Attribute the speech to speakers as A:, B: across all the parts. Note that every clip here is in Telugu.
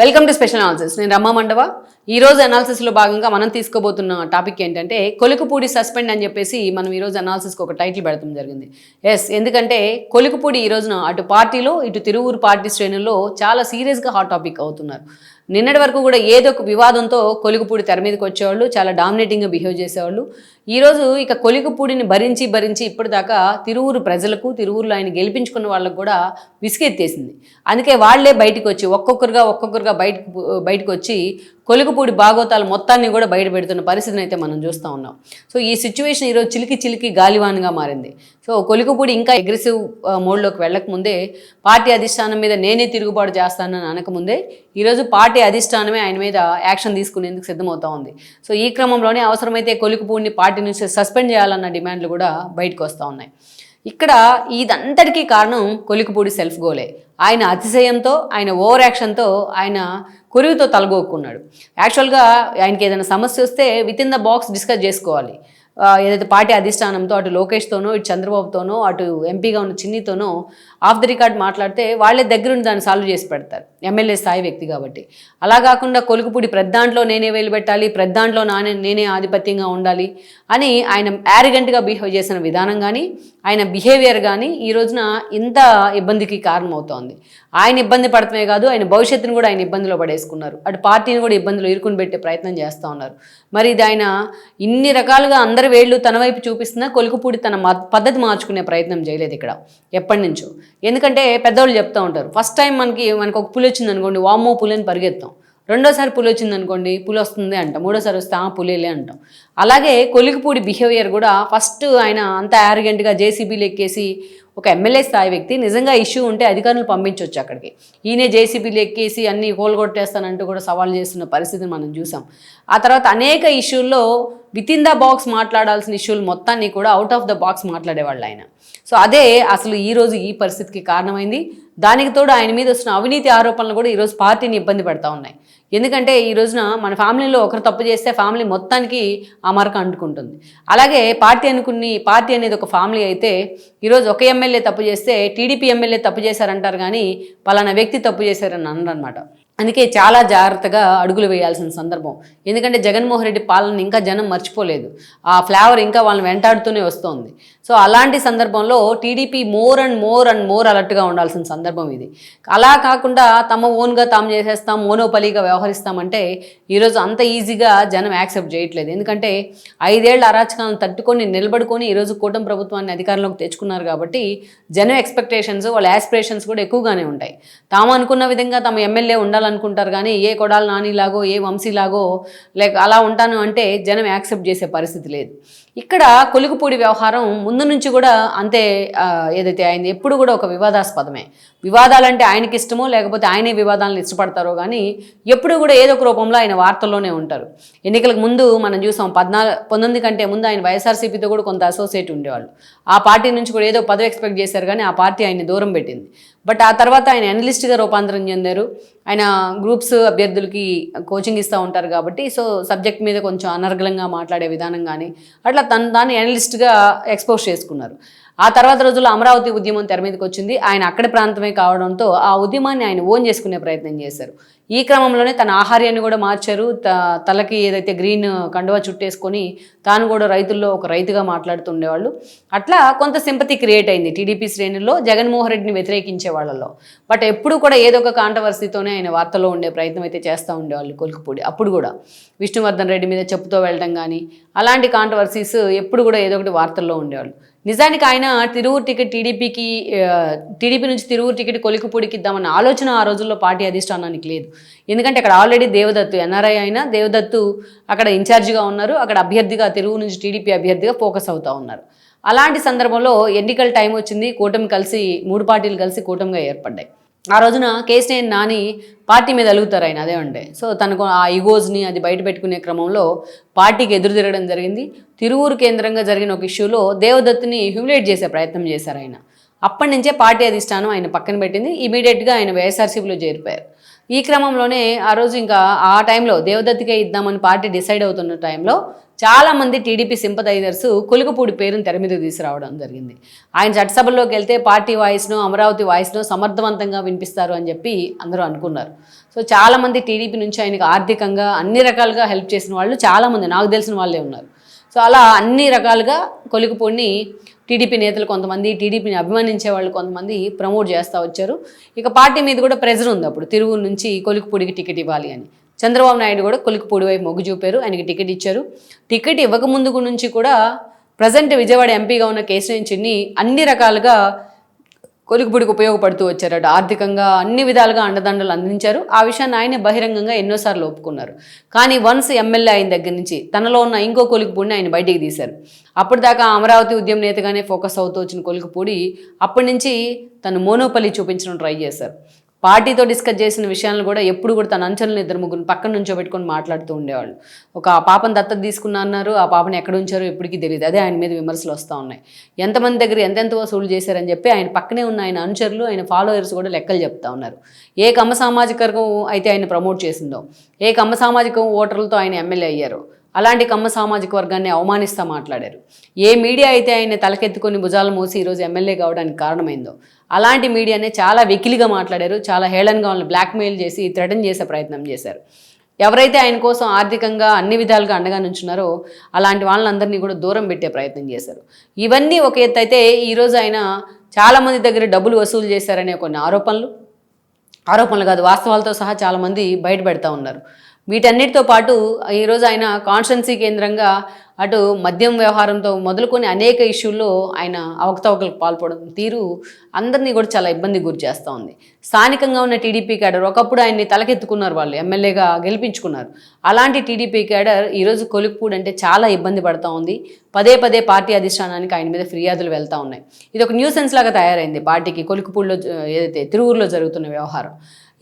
A: వెల్కమ్ టు స్పెషల్ అనాలిసిస్ నేను రమ్మ మండవ? ఈ రోజు భాగంగా మనం తీసుకోబోతున్న టాపిక్ ఏంటంటే కొలుకుపూడి సస్పెండ్ అని చెప్పేసి మనం ఈరోజు అనాలిసిస్కి ఒక టైటిల్ పెడతాం జరిగింది. ఎస్ ఎందుకంటే కొలుకుపూడి ఈ రోజున అటు పార్టీలో ఇటు తిరువురు పార్టీ శ్రేణుల్లో చాలా సీరియస్గా హాట్ టాపిక్ అవుతున్నారు. నిన్నటి వరకు కూడా ఏదో ఒక వివాదంతో కొలుకుపూడి తెర మీదకి వచ్చేవాళ్ళు చాలా డామినేటింగ్గా బిహేవ్ చేసేవాళ్ళు. ఈరోజు ఇక కొలికపూడిని భరించి భరించి ఇప్పటిదాకా తిరువురు ప్రజలకు తిరువురులో ఆయన గెలిపించుకున్న వాళ్ళకు కూడా విసుగెత్తేసింది అందుకే వాళ్ళే బయటకు వచ్చి ఒక్కొక్కరుగా ఒక్కొక్కరుగా బయటకు బయటకు వచ్చి కొలుకుపూడి భాగోతాలు మొత్తాన్ని కూడా బయట పెడుతున్న పరిస్థితిని అయితే మనం చూస్తూ ఉన్నాం. సో ఈ సిచ్యువేషన్ ఈరోజు చిలికి చిలికి గాలివాన్గా మారింది. సో కొలికపూడి ఇంకా అగ్రెసివ్ మోడ్లోకి వెళ్ళకముందే పార్టీ అధిష్టానం మీద నేనే తిరుగుబాటు చేస్తానని అనకముందే ఈరోజు పార్టీ అధిష్టానమే ఆయన మీద యాక్షన్ తీసుకునేందుకు సిద్ధమవుతా ఉంది. సో ఈ క్రమంలోనే అవసరమైతే కొలికపూడిని పార్టీ నుంచి సస్పెండ్ చేయాలన్న డిమాండ్లు కూడా బయటకు వస్తూ ఉన్నాయి. ఇక్కడ ఇదంతటికీ కారణం కొలికపూడి సెల్ఫ్ గోలే. ఆయన అతిశయంతో ఆయన ఓవర్ యాక్షన్తో ఆయన కొరివితో తలగొక్కున్నాడు. యాక్చువల్గా ఆయనకి ఏదైనా సమస్య వస్తే with in the box discuss చేసుకోవాలి. ఏదైతే పార్టీ అధిష్టానంతో అటు లోకేష్తోనో ఇటు చంద్రబాబుతోనో అటు ఎంపీగా ఉన్న చిన్నితోనో ఆఫ్ ది రికార్డ్ మాట్లాడితే వాళ్ళే దగ్గరుండి దాన్ని సాల్వ్ చేసి పెడతారు. ఎమ్మెల్యే స్థాయి వ్యక్తి కాబట్టి. అలా కాకుండా కొలుకుపూడి ప్రద్దాంట్లో నేనే వేలు పెట్టాలి ప్రద్దాంట్లో నానే నేనే ఆధిపత్యంగా ఉండాలి అని ఆయన యారిగెంట్గా బిహేవ్ చేసిన విధానం కానీ ఆయన బిహేవియర్ కానీ ఈ రోజున ఇంత ఇబ్బందికి కారణమవుతోంది. ఆయన ఇబ్బంది పడటమే కాదు ఆయన భవిష్యత్తును కూడా ఆయన ఇబ్బందిలో పడేసుకున్నారు. అటు పార్టీని కూడా ఇబ్బందులు ఇరుకుని పెట్టే ప్రయత్నం చేస్తూ ఉన్నారు. మరి ఇది ఆయన ఇన్ని రకాలుగా అందరి వేళ్ళు తన వైపు చూపిస్తున్నా కొలుకుపూడి తన పద్ధతి మార్చుకునే ప్రయత్నం చేయలేదు ఇక్కడ ఎప్పటి నుంచో ఎందుకంటే పెద్దవాళ్ళు చెప్తూ ఉంటారు ఫస్ట్ టైం మనకి మనకు ఒక పులి వచ్చింది అనుకోండి వామో పులిని పరిగెత్తాం. రెండోసారి పులి వచ్చింది అనుకోండి పులి వస్తుంది అంటాం. మూడోసారి వస్తే ఆ పులిలే అంటాం. అలాగే కొలికిపూడి బిహేవియర్ కూడా ఫస్ట్ ఆయన అంత యారగెంట్గా జేసీబీలు ఎక్కేసి ఒక ఎమ్మెల్యే స్థాయి వ్యక్తి నిజంగా ఇష్యూ ఉంటే అధికారులు పంపించవచ్చు అక్కడికి. ఈయనే జేసీబీలు ఎక్కేసి అన్ని కొట్టేస్తానంటూ కూడా సవాల్ చేస్తున్న పరిస్థితిని మనం చూసాం. ఆ తర్వాత అనేక ఇష్యూల్లో విత్ ఇన్ ద బాక్స్ మాట్లాడాల్సిన ఇష్యూలు మొత్తాన్ని కూడా అవుట్ ఆఫ్ ద బాక్స్ మాట్లాడేవాళ్ళు ఆయన. సో అదే అసలు ఈరోజు ఈ పరిస్థితికి కారణమైంది. దానికి తోడు ఆయన మీద వస్తున్న అవినీతి ఆరోపణలు కూడా ఈరోజు పార్టీని ఇబ్బంది పెడతా ఉన్నాయి. ఎందుకంటే ఈ రోజున మన ఫ్యామిలీలో ఒకరు తప్పు చేస్తే ఫ్యామిలీ మొత్తానికి ఆ మరక అంటుకుంటుంది. అలాగే పార్టీ అనుకుని పార్టీ అనేది ఒక ఫ్యామిలీ అయితే ఈరోజు ఒక ఎమ్మెల్యే తప్పు చేస్తే టీడీపీ ఎమ్మెల్యే తప్పు చేశారంటారు కానీ పలానా వ్యక్తి తప్పు చేశారని అనరనమాట అందుకే చాలా జాగ్రత్తగా అడుగులు వేయాల్సిన సందర్భం. ఎందుకంటే జగన్మోహన్ రెడ్డి పాలన ఇంకా జనం మర్చిపోలేదు. ఆ ఫ్లేవర్ ఇంకా వాళ్ళని వెంటాడుతూనే వస్తోంది. సో అలాంటి సందర్భంలో TDP more and more and more అలర్ట్గా ఉండాల్సిన సందర్భం ఇది. అలా కాకుండా తమ ఓన్గా తాము చేసేస్తాం మోనోపలిగా వ్యవహరిస్తామంటే ఈరోజు అంత ఈజీగా జనం యాక్సెప్ట్ చేయట్లేదు. ఎందుకంటే ఐదేళ్ళ అరాచకాలను తట్టుకొని నిలబడుకొని ఈరోజు కూటమి ప్రభుత్వాన్ని అధికారంలోకి తెచ్చుకున్నారు కాబట్టి జనం ఎక్స్పెక్టేషన్స్ వాళ్ళ యాస్పిరేషన్స్ కూడా ఎక్కువగానే ఉంటాయి. తాము అనుకున్న విధంగా తమ ఎమ్మెల్యే ఉండాలని ఉండాలనుకుంటారు కానీ ఏ కొడాలి నానిలాగో ఏ వంశీలాగో లేక అలా ఉంటాను అంటే జనం యాక్సెప్ట్ చేసే పరిస్థితి లేదు. ఇక్కడ కొలుకుపూడి వ్యవహారం ముందు నుంచి కూడా అంతే ఏదైతే అయింది ఎప్పుడు కూడా ఒక వివాదాస్పదమే. వివాదాలంటే ఆయనకి ఇష్టమో లేకపోతే ఆయనే వివాదాలను ఇష్టపడతారో కానీ ఎప్పుడు కూడా ఏదో ఒక రూపంలో ఆయన వార్తల్లోనే ఉంటారు. ఎన్నికలకు ముందు మనం చూసాం పద్నాలుగు పంతొమ్మిది కంటే ముందు ఆయన వైఎస్ఆర్సీపీతో కూడా కొంత అసోసియేట్ ఉండేవాళ్ళు. ఆ పార్టీ నుంచి కూడా ఏదో పదవి ఎక్స్పెక్ట్ చేశారు కానీ ఆ పార్టీ ఆయన్ని దూరం పెట్టింది. బట్ ఆ తర్వాత ఆయన అనలిస్ట్గా రూపాంతరం చెందారు. ఆయన గ్రూప్స్ అభ్యర్థులకి కోచింగ్ ఇస్తూ ఉంటారు కాబట్టి సో సబ్జెక్ట్ మీద కొంచెం అనర్గళంగా మాట్లాడే విధానం కానీ అట్లా తను తాను అనలిస్ట్గా ఎక్స్పోజ్ చేసుకున్నారు. ఆ తర్వాత రోజుల్లో అమరావతి ఉద్యమం తెర మీదకి వచ్చింది. ఆయన అక్కడి ప్రాంతమే కావడంతో ఆ ఉద్యమాన్ని ఆయన ఓన్ చేసుకునే ప్రయత్నం చేశారు. ఈ క్రమంలోనే తన ఆహార్యాన్ని కూడా మార్చారు. త తలకి ఏదైతే గ్రీన్ కండువా చుట్టేసుకొని తాను కూడా రైతుల్లో ఒక రైతుగా మాట్లాడుతుండేవాళ్ళు. అట్లా కొంత సింపతి క్రియేట్ అయింది టీడీపీ శ్రేణుల్లో జగన్మోహన్ రెడ్డిని వ్యతిరేకించే వాళ్ళలో. బట్ ఎప్పుడు కూడా ఏదో ఒక కాంట్రవర్సీతోనే ఆయన వార్తల్లో ఉండే ప్రయత్నం అయితే చేస్తూ ఉండేవాళ్ళు కొలుకుపూడి. అప్పుడు కూడా విష్ణువర్ధన్ రెడ్డి మీద చెప్పుతో వెళ్ళడం కానీ అలాంటి కాంట్రవర్సీస్ ఎప్పుడు కూడా ఏదో ఒకటి వార్తల్లో ఉండేవాళ్ళు. నిజానికి ఆయన తిరువురు టికెట్ టీడీపీకి టీడీపీ నుంచి తిరువురు టికెట్ కొలికిపూడికి ఇద్దామన్న ఆలోచన ఆ రోజుల్లో పార్టీ అధిష్టానానికి లేదు. ఎందుకంటే అక్కడ ఆల్రెడీ దేవదత్తు ఎన్ఆర్ఐ అయినా దేవదత్తు అక్కడ ఇన్ఛార్జిగా ఉన్నారు. అక్కడ అభ్యర్థిగా తిరువు నుంచి టీడీపీ అభ్యర్థిగా ఫోకస్ అవుతూ ఉన్నారు. అలాంటి సందర్భంలో ఎన్నికల టైం వచ్చింది. కూటమి కలిసి మూడు పార్టీలు కలిసి కూటమిగా ఏర్పడ్డాయి. ఆ రోజున కేసీఆర్ నాని పార్టీ మీద అలుగుతారు ఆయన అదే ఉండే. సో తనకు ఆ ఈగోజ్ని అది బయట పెట్టుకునే క్రమంలో పార్టీకి ఎదురు తిరగడం జరిగింది. తిరువురు కేంద్రంగా జరిగిన ఒక ఇష్యూలో దేవదత్తుని హ్యూమిలేట్ చేసే ప్రయత్నం చేశారు ఆయన. అప్పటి నుంచే పార్టీ అధిష్టానం ఆయన పక్కన పెట్టింది. ఇమీడియట్గా ఆయన వైఎస్ఆర్సీపీలో చేరిపోయారు. ఈ క్రమంలోనే ఆ రోజు ఇంకా ఆ టైంలో దేవదత్తికే ఇద్దామని పార్టీ డిసైడ్ అవుతున్న టైంలో చాలా మంది టీడీపీ సింపథైజర్స్ కొలుకుపూడి పేరును తెర మీద తీసుకురావడం జరిగింది. ఆయన చట్టసభల్లోకి వెళ్తే పార్టీ వాయిస్ను అమరావతి వాయిస్ను సమర్థవంతంగా వినిపిస్తారు అని చెప్పి అందరూ అనుకున్నారు. సో చాలామంది టీడీపీ నుంచి ఆయనకు ఆర్థికంగా అన్ని రకాలుగా హెల్ప్ చేసిన వాళ్ళు చాలామంది నాకు తెలిసిన వాళ్ళే ఉన్నారు. సో అలా అన్ని రకాలుగా కొలికిపూడిని టీడీపీ నేతలు కొంతమంది టీడీపీని అభిమానించే వాళ్ళు కొంతమంది ప్రమోట్ చేస్తూ వచ్చారు. ఇక పార్టీ మీద కూడా ప్రెజర్ ఉంది అప్పుడు. తిరుగు నుంచి కొలికిపూడికి టికెట్ ఇవ్వాలి అని. చంద్రబాబు నాయుడు కూడా కొలికిపూడి వైపు మొగ్గు చూపారు. ఆయనకి టికెట్ ఇచ్చారు. టికెట్ ఇవ్వక ముందు నుంచి కూడా ప్రజెంట్ విజయవాడ ఎంపీగా ఉన్న కేసీఆర్ చిన్ని అన్ని రకాలుగా కొలికిపూడికి ఉపయోగపడుతూ వచ్చారట. ఆర్థికంగా అన్ని విధాలుగా అండదండలు అందించారు. ఆ విషయాన్ని ఆయన బహిరంగంగా ఎన్నోసార్లు ఒప్పుకున్నారు. కానీ వన్స్ ఎమ్మెల్యే అయిన దగ్గర నుంచి తనలో ఉన్న ఇంకో కొలికిపూడిని ఆయన బయటికి తీశారు. అప్పటిదాకా అమరావతి ఉద్యమ నేతగానే ఫోకస్ అవుతూ వచ్చిన కొలికిపూడి అప్పటి నుంచి తను మోనోపల్లి చూపించడం ట్రై చేశారు. పార్టీతో డిస్కస్ చేసిన విషయాలను కూడా ఎప్పుడు కూడా తన అంచనలు ఇద్దరు ముగ్గురు పక్కన నుంచో పెట్టుకొని మాట్లాడుతూ ఉండేవాళ్ళు. ఒక ఆ పాపను దత్తత తీసుకున్నా అన్నారు ఆ పాపను ఎక్కడ ఉంచారో ఎప్పటికీ తెలియదు అదే ఆయన మీద విమర్శలు వస్తూ ఉన్నాయి. ఎంతమంది దగ్గర ఎంతెంత వసూలు చేశారని చెప్పి ఆయన పక్కనే ఉన్న ఆయన అనుచరులు ఆయన ఫాలోయర్స్ కూడా లెక్కలు చెప్తా ఉన్నారు. ఏ కమ్మ సామాజిక వర్గం అయితే ఆయన ప్రమోట్ చేసిందో ఏ కమ్మ సామాజిక ఓటర్లతో ఆయన ఎమ్మెల్యే అయ్యారో అలాంటి కమ్మ సామాజిక వర్గాన్ని అవమానిస్తూ మాట్లాడారు. ఏ మీడియా అయితే ఆయన తలకెత్తుకొని భుజాలు మోసి ఈరోజు ఎమ్మెల్యే కావడానికి కారణమైందో అలాంటి మీడియానే చాలా వెకిలిగా మాట్లాడారు చాలా హేళనగా వాళ్ళని బ్లాక్మెయిల్ చేసి థ్రెటన్ చేసే ప్రయత్నం చేశారు. ఎవరైతే ఆయన కోసం ఆర్థికంగా అన్ని విధాలుగా అండగా నుంచున్నారో అలాంటి వాళ్ళందరినీ కూడా దూరం పెట్టే ప్రయత్నం చేశారు. ఇవన్నీ ఒక ఎత్తు అయితే ఈరోజు ఆయన చాలామంది దగ్గర డబ్బులు వసూలు చేశారనే కొన్ని ఆరోపణలు ఆరోపణలు కాదు వాస్తవాలతో సహా చాలామంది బయటపెడతా ఉన్నారు. వీటన్నిటితో పాటు ఈరోజు ఆయన కాన్స్టెన్సీ కేంద్రంగా అటు మద్యం వ్యవహారంతో మొదలుకొని అనేక ఇష్యూల్లో ఆయన అవకతవకలకు పాల్పడడం తీరు అందరినీ కూడా చాలా ఇబ్బంది గురి చేస్తూ ఉంది. స్థానికంగా ఉన్న టీడీపీ క్యాడర్ ఒకప్పుడు ఆయన్ని తలకెత్తుకున్నారు వాళ్ళు ఎమ్మెల్యేగా గెలిపించుకున్నారు. అలాంటి టీడీపీ క్యాడర్ ఈరోజు కొలిక్పూడ్ అంటే చాలా ఇబ్బంది పడుతూ ఉంది. పదే పదే పార్టీ అధిష్టానానికి ఆయన మీద ఫిర్యాదులు వెళ్తూ ఉన్నాయి. ఇది ఒక న్యూసెన్స్ లాగా తయారైంది పార్టీకి కొలుకుపూడిలో ఏదైతే తిరువురులో జరుగుతున్న వ్యవహారం.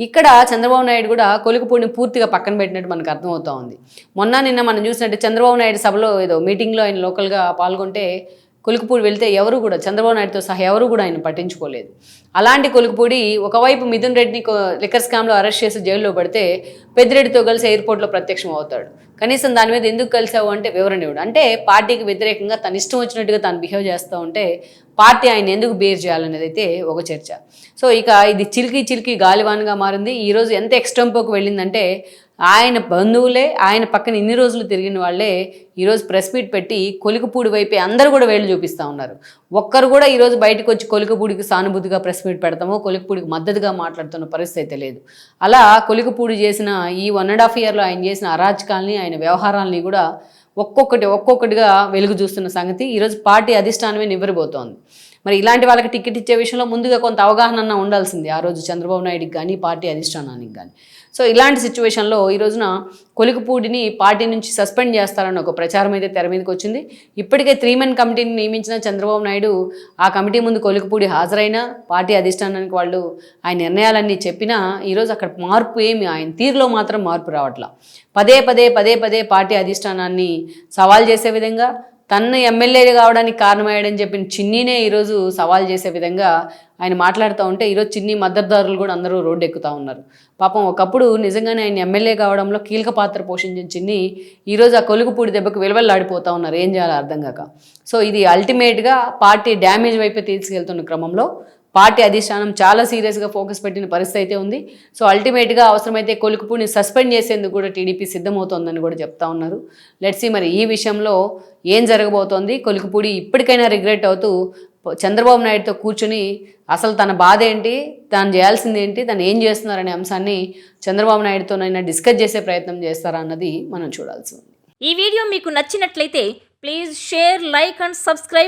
A: ఇక్కడ చంద్రబాబు నాయుడు కూడా కొలికిపూడిని పూర్తిగా పక్కన పెట్టినట్టు మనకు అర్థమవుతా ఉంది. మొన్న నిన్న మనం చూసినట్టు చంద్రబాబు నాయుడు సభలో ఏదో మీటింగ్లో ఆయన లోకల్గా పాల్గొంటే కొలుకుపూడి వెళ్తే ఎవరు కూడా చంద్రబాబు నాయుడుతో సహా ఎవరు కూడా ఆయన పట్టించుకోలేదు. అలాంటి కొలికపూడి ఒకవైపు మిథున్ రెడ్డిని లిక్కర్ స్కామ్లో అరెస్ట్ చేసి జైల్లో పడితే పెద్దిరెడ్డితో కలిసి ఎయిర్పోర్ట్లో ప్రత్యక్షం అవుతాడు. కనీసం దాని మీద ఎందుకు కలిసావు అంటే వివరణ ఇవ్వడు. అంటే పార్టీకి వ్యతిరేకంగా తన ఇష్టం వచ్చినట్టుగా తాను బిహేవ్ చేస్తూ ఉంటే పార్టీ ఆయన ఎందుకు బేర్ చేయాలనేది అయితే ఒక చర్చ. సో ఇక ఇది చిలికి చిలికి గాలివాన్గా మారింది. ఈరోజు ఎంత ఎక్స్టంపోకి వెళ్ళిందంటే ఆయన బంధువులే ఆయన పక్కన ఇన్ని రోజులు తిరిగిన వాళ్ళే ఈరోజు ప్రెస్ మీట్ పెట్టి కొలికపూడి వైపే అందరూ కూడా వేళ్ళు చూపిస్తూ ఉన్నారు. ఒక్కరు కూడా ఈరోజు బయటకు వచ్చి కొలికపూడికి సానుభూతిగా ప్రెస్ మీట్ పెడతామో కొలికపూడికి మద్దతుగా మాట్లాడుతున్న పరిస్థితి అయితే లేదు. అలా కొలికపూడి చేసిన ఈ వన్ అండ్ హాఫ్ ఇయర్లో ఆయన చేసిన అరాచకాల్ని ఆయన వ్యవహారాల్ని కూడా ఒక్కొక్కటి ఒక్కొక్కటిగా వెలుగు చూస్తున్న సంగతి. ఈరోజు పార్టీ అధిష్టానమే నివ్వరిపోతోంది మరి ఇలాంటి వాళ్ళకి టికెట్ ఇచ్చే విషయంలో ముందుగా కొంత అవగాహన అన్న ఉండాల్సింది. ఆ రోజు చంద్రబాబు నాయుడికి కానీ పార్టీ అధిష్టానానికి కానీ సో ఇలాంటి సిచ్యువేషన్లో ఈ రోజున కొలికపూడిని పార్టీ నుంచి సస్పెండ్ చేస్తారన్న ఒక ప్రచారం అయితే తెర మీదకి వచ్చింది. ఇప్పటికే త్రీ మెన్ కమిటీని నియమించిన చంద్రబాబు నాయుడు ఆ కమిటీ ముందు కొలికపూడి హాజరైనా పార్టీ అధిష్టానానికి వాళ్ళు ఆయన నిర్ణయాలన్నీ చెప్పినా ఈరోజు అక్కడ మార్పు ఏమి ఆయన తీరులో మాత్రం మార్పు రావట్లా. పదే పదే పదే పదే పార్టీ అధిష్టానాన్ని సవాల్ చేసే విధంగా తను ఎమ్మెల్యే కావడానికి కారణమయ్యాడని చెప్పిన చిన్నీనే ఈరోజు సవాల్ చేసే విధంగా ఆయన మాట్లాడుతూ ఉంటే ఈరోజు చిన్ని మద్దతుదారులు కూడా అందరూ రోడ్డు ఎక్కుతూ ఉన్నారు. పాపం ఒకప్పుడు నిజంగానే ఆయన ఎమ్మెల్యే కావడంలో కీలక పాత్ర పోషించిన చిన్ని ఈరోజు ఆ కొలుగుపూడి దెబ్బకు విలువల్లాడిపోతూ ఉన్నారు. ఏం చేయాలో అర్థం కాక. సో ఇది అల్టిమేట్గా పార్టీ డ్యామేజ్ వైపే తీసుకెళ్తున్న క్రమంలో పార్టీ అధిష్టానం చాలా సీరియస్గా ఫోకస్ పెట్టిన పరిస్థితి అయితే ఉంది. సో అల్టిమేట్గా అవసరమైతే కొలుకుపూడిని సస్పెండ్ చేసేందుకు కూడా టీడీపీ సిద్ధమవుతోందని కూడా చెప్తా ఉన్నారు. లెట్సీ మరి ఈ విషయంలో ఏం జరగబోతోంది? కొలుకుపూడి ఇప్పటికైనా రిగ్రెట్ అవుతూ చంద్రబాబు నాయుడుతో కూర్చుని అసలు తన బాధ ఏంటి? తాను చేయాల్సింది ఏంటి? తను ఏం చేస్తున్నారనే అంశాన్ని చంద్రబాబు నాయుడుతోనైనా డిస్కస్ చేసే ప్రయత్నం చేస్తారా అన్నది మనం చూడాల్సి ఉంది.
B: ఈ వీడియో మీకు నచ్చినట్లయితే please share like and subscribe